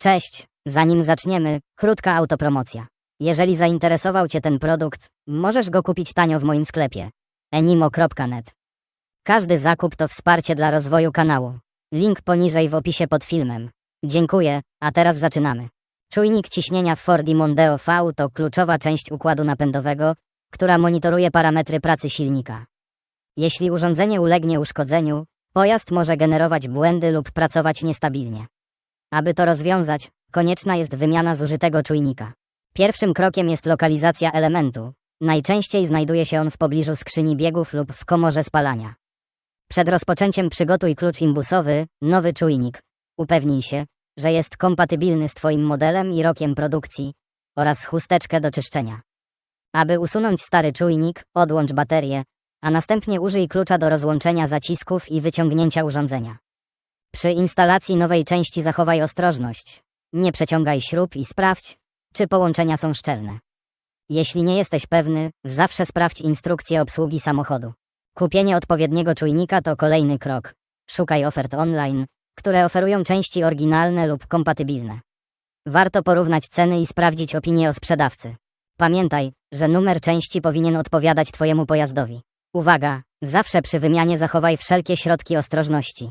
Cześć, zanim zaczniemy, krótka autopromocja. Jeżeli zainteresował Cię ten produkt, możesz go kupić tanio w moim sklepie enimo.net. Każdy zakup to wsparcie dla rozwoju kanału. Link poniżej w opisie pod filmem. Dziękuję, a teraz zaczynamy. Czujnik ciśnienia w Fordi Mondeo V to kluczowa część układu napędowego, która monitoruje parametry pracy silnika. Jeśli urządzenie ulegnie uszkodzeniu, pojazd może generować błędy lub pracować niestabilnie. Aby to rozwiązać, konieczna jest wymiana zużytego czujnika. Pierwszym krokiem jest lokalizacja elementu. Najczęściej znajduje się on w pobliżu skrzyni biegów lub w komorze spalania. Przed rozpoczęciem przygotuj klucz imbusowy, nowy czujnik. Upewnij się, że jest kompatybilny z Twoim modelem i rokiem produkcji oraz chusteczkę do czyszczenia. Aby usunąć stary czujnik, odłącz baterię, a następnie użyj klucza do rozłączenia zacisków i wyciągnięcia urządzenia. Przy instalacji nowej części zachowaj ostrożność. Nie przeciągaj śrub i sprawdź, czy połączenia są szczelne. Jeśli nie jesteś pewny, zawsze sprawdź instrukcję obsługi samochodu. Kupienie odpowiedniego czujnika to kolejny krok. Szukaj ofert online, które oferują części oryginalne lub kompatybilne. Warto porównać ceny i sprawdzić opinię o sprzedawcy. Pamiętaj, że numer części powinien odpowiadać Twojemu pojazdowi. Uwaga, zawsze przy wymianie zachowaj wszelkie środki ostrożności.